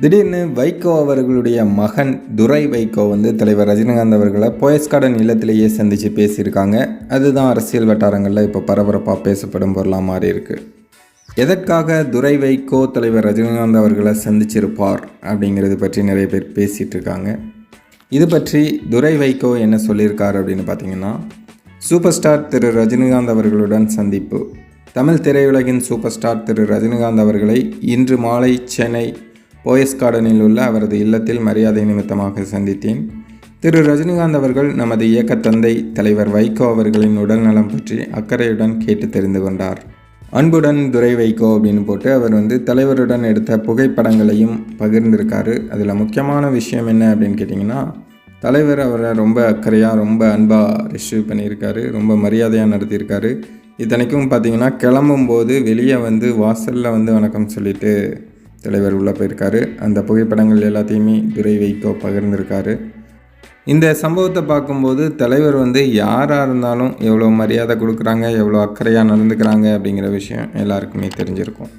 திடீர்னு வைகோ அவர்களுடைய மகன் துரை வைகோ வந்து தலைவர் ரஜினிகாந்த் அவர்களை போயஸ் கார்டன் இல்லத்திலேயே சந்தித்து பேசியிருக்காங்க. அதுதான் அரசியல் வட்டாரங்களில் இப்போ பரபரப்பாக பேசப்படும் பொருளாக மாறி இருக்கு. எதற்காக துரை வைகோ தலைவர் ரஜினிகாந்த் அவர்களை சந்திச்சிருப்பார் அப்படிங்கிறது பற்றி நிறைய பேர் பேசிகிட்டு இருக்காங்க. இது பற்றி துரை வைகோ என்ன சொல்லியிருக்கார் அப்படின்னு பார்த்தீங்கன்னா சூப்பர் ஸ்டார் திரு ரஜினிகாந்த் அவர்களுடன் சந்திப்பு. தமிழ் திரையுலகின் சூப்பர் ஸ்டார் திரு ரஜினிகாந்த் அவர்களை இன்று மாலை சென்னை போயஸ் கார்டனில் உள்ள அவரது இல்லத்தில் மரியாதை நிமித்தமாக சந்தித்தேன். திரு. ரஜினிகாந்த் அவர்கள் நமது இயக்க தந்தை தலைவர் வைகோ அவர்களின் உடல்நலம் பற்றி அக்கறையுடன் கேட்டு தெரிந்து கொண்டார். அன்புடன் துரை வைகோ அப்படின்னு போட்டு அவர் வந்து தலைவருடன் எடுத்த புகைப்படங்களையும் பகிர்ந்திருக்காரு. அதில் முக்கியமான விஷயம் என்ன அப்படின்னு கேட்டிங்கன்னா தலைவர் அவரை ரொம்ப அக்கறையாக ரொம்ப அன்பாக ரிசீவ் பண்ணியிருக்காரு ரொம்ப மரியாதையாக நடத்தியிருக்காரு. இத்தனைக்கும் பார்த்தீங்கன்னா கிளம்பும்போது வெளியே வந்து வாசலில் வந்து வணக்கம் சொல்லிட்டு தலைவர் உள்ளே போயிருக்காரு. அந்த புகைப்படங்கள் எல்லாத்தையுமே துரை வைகோ பகிர்ந்திருக்காரு. இந்த சம்பவத்தை பார்க்கும்போது தலைவர் வந்து யாராக இருந்தாலும் எவ்வளோ மரியாதை கொடுக்குறாங்க எவ்வளோ அக்கறையாக நடந்துக்கிறாங்க அப்படிங்கிற விஷயம் எல்லாருக்குமே தெரிஞ்சிருக்கும்.